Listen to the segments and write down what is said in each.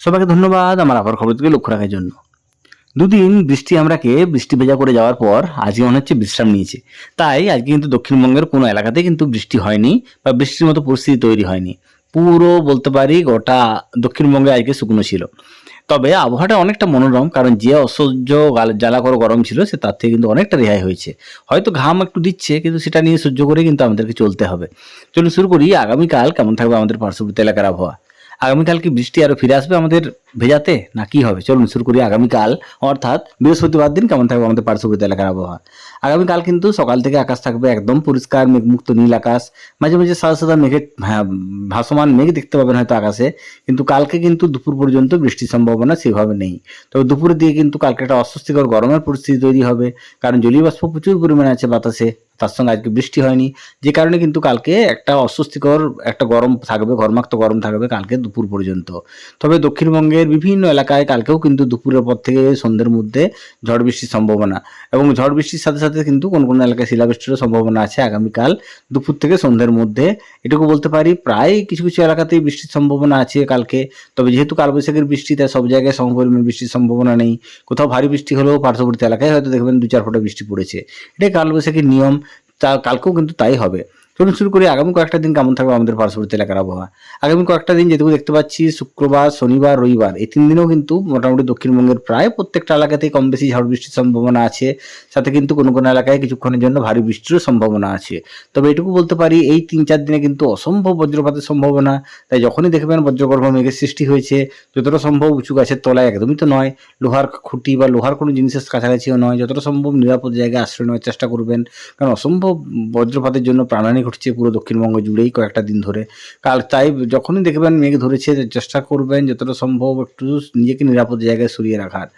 সবাইকে ধন্যবাদ আমার আবার খবর লক্ষ্য রাখার জন্য। দুদিন বৃষ্টি আমরাকে বৃষ্টি ভেজা করে যাওয়ার পর আজকে মনে হচ্ছে বিশ্রাম নিয়েছে। তাই আজকে কিন্তু দক্ষিণবঙ্গের কোনো এলাকাতে কিন্তু বৃষ্টি হয়নি বা বৃষ্টির মতো পরিস্থিতি তৈরি হয়নি। পুরো বলতে পারি গোটা দক্ষিণবঙ্গে আজকে শুকনো ছিল। তবে আবহাওয়াটা অনেকটা মনোরম কারণ যে অসহ্য জ্বালা করে গরম ছিল সে তার থেকে কিন্তু অনেকটা রেহাই হয়েছে। হয়তো ঘাম একটু দিচ্ছে কিন্তু সেটা নিয়ে সহ্য করে কিন্তু আমাদেরকে চলতে হবে। চলুন শুরু করি। আগামীকাল কেমন থাকবে আমাদের পার্শ্ববর্তী এলাকার আবহাওয়া? আগামীকাল কি বৃষ্টি আরও ফিরে আসবে আমাদের ভেজাতে না কি হবে? চলুন শুরু করি আগামীকাল অর্থাৎ বৃহস্পতিবার দিন কেমন থাকবে আমাদের পার্শ্ববর্তী এলাকার আবহাওয়া? আগামীকাল কিন্তু সকাল থেকে আকাশ থাকবে একদম পরিষ্কার মেঘমুক্ত নীল আকাশ। মাঝে মাঝে সাদা সাদা মেঘের হ্যাঁ, ভাসমান মেঘ দেখতে পাবেন হয়তো আকাশে কিন্তু কালকে কিন্তু দুপুর পর্যন্ত বৃষ্টির সম্ভাবনা সেভাবে নেই। তবে দুপুরের দিকে কিন্তু কালকে একটা অস্বস্তিকর গরমের পরিস্থিতি তৈরি হবে কারণ জলীয় বাষ্প প্রচুর পরিমাণে আছে বাতাসে তার সঙ্গে আজকে বৃষ্টি হয়নি। যে কারণে কিন্তু কালকে একটা অস্বস্তিকর একটা গরম থাকবে ঘর্মাক্ত গরম থাকবে কালকে দুপুর পর্যন্ত। তবে দক্ষিণবঙ্গের বিভিন্ন এলাকায় কালকেও কিন্তু দুপুরের পর থেকে সন্ধ্যের মধ্যে ঝড় বৃষ্টির সম্ভাবনা এবং ঝড় বৃষ্টির সাথে সাথে কিন্তু কোন কোন এলাকায় শিলাবৃষ্টিরও সম্ভাবনা আছে আগামীকাল দুপুর থেকে সন্ধ্যের মধ্যে। এটুকু বলতে পারি, প্রায় কিছু কিছু এলাকাতেই বৃষ্টির সম্ভাবনা আছে কালকে। তবে যেহেতু কালবৈশাখীর বৃষ্টি, তাই সব জায়গায় সমপরিমাণ বৃষ্টির সম্ভাবনা নেই। কোথাও ভারী বৃষ্টি হলেও পার্শ্ববর্তী এলাকায় হয়তো দেখবেন দু চার ফোঁটা বৃষ্টি পড়েছে। এটাই কালবৈশাখীর নিয়ম। তা কালকেও কিন্তু তাই হবে। চলুন শুরু করি, আগামী কয়েকটা দিন কেমন থাকবে আমাদের পার্শ্ববর্তী এলাকার আবহাওয়া? আগামী কয়েকটা দিন যেটুকু দেখতে পাচ্ছি, শুক্রবার, শনিবার, রবিবার, এই তিন দিনেও কিন্তু মোটামুটি দক্ষিণবঙ্গের প্রায় প্রত্যেকটা এলাকাতেই কম বেশি ঝড় বৃষ্টির সম্ভাবনা আছে। সাথে কিন্তু কোনো কোনো এলাকায় কিছুক্ষণের জন্য ভারী বৃষ্টিরও সম্ভাবনা আছে। তবে এটুকু বলতে পারি, এই তিন চার দিনে কিন্তু অসম্ভব বজ্রপাতের সম্ভাবনা। তাই যখনই দেখবেন বজ্রগর্ভ মেঘের সৃষ্টি হয়েছে, যতটা সম্ভব উঁচু গাছের তলায় একদমই তো নয়, লোহার খুঁটি বা লোহার কোনো জিনিসের কাছাকাছিও নয়, যতটা সম্ভব নিরাপদ জায়গায় আশ্রয় নেওয়ার চেষ্টা করবেন। কারণ অসম্ভব বজ্রপাতের জন্য প্রাণহানি ঘটছে পুরো দক্ষিণবঙ্গ জুড়েই কয়েকটা দিন ধরে। কাল তাই যখনই দেখবেন মেঘ ধরেছে, চেষ্টা করবেন যতটা সম্ভব একটু নিজেকে নিরাপদ জায়গায় সরিয়ে রাখার।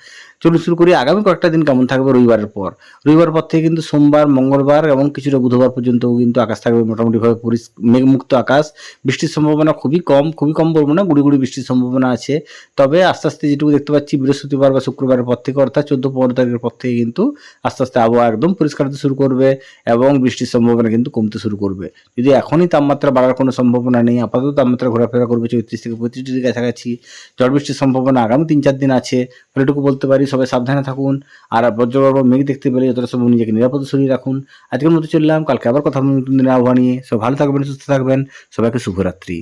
চলুন শুরু করি আগামী কয়েকটা দিন কেমন থাকবে রবিবারের পর। রবিবার পর থেকে কিন্তু সোমবার, মঙ্গলবার এবং কিছুটা বুধবার পর্যন্ত কিন্তু আকাশ থাকবে মোটামুটিভাবে মেঘমুক্ত আকাশ। বৃষ্টির সম্ভাবনা খুবই কম খুবই কম বলব না, গুড়ি গুড়ি বৃষ্টির সম্ভাবনা আছে। তবে আস্তে আস্তে যেটুকু দেখতে পাচ্ছি, বৃহস্পতিবার বা শুক্রবারের পর থেকে, অর্থাৎ চোদ্দ পনেরো তারিখের পর থেকে কিন্তু আস্তে আস্তে আবহাওয়া একদম পরিষ্কার হতে শুরু করবে এবং বৃষ্টির সম্ভাবনা কিন্তু কমতে শুরু করবে। যদি এখনই তাপমাত্রা বাড়ার কোনো সম্ভাবনা নেই, আপাতত তাপমাত্রা ঘোরাফেরা করবে চৌত্রিশ থেকে পঁয়ত্রিশ ডিগ্রি কাছাকাছি। ঝড় বৃষ্টির সম্ভাবনা আগামী তিন চার দিন আছে ফলে এটুকু বলতে পারি। সবাই সাবধানে থাকুন। আর বজ্রগর্ভ মেঘ দেখতে পেলে যতটা সব নিজেকে নিরাপদে সরিয়ে রাখুন। আজকের মতো চললাম। কালকে আবার কথা আবহাওয়া নিয়ে। সব ভালো থাকবেন, সুস্থ থাকবেন। সবাইকে শুভরাত্রি।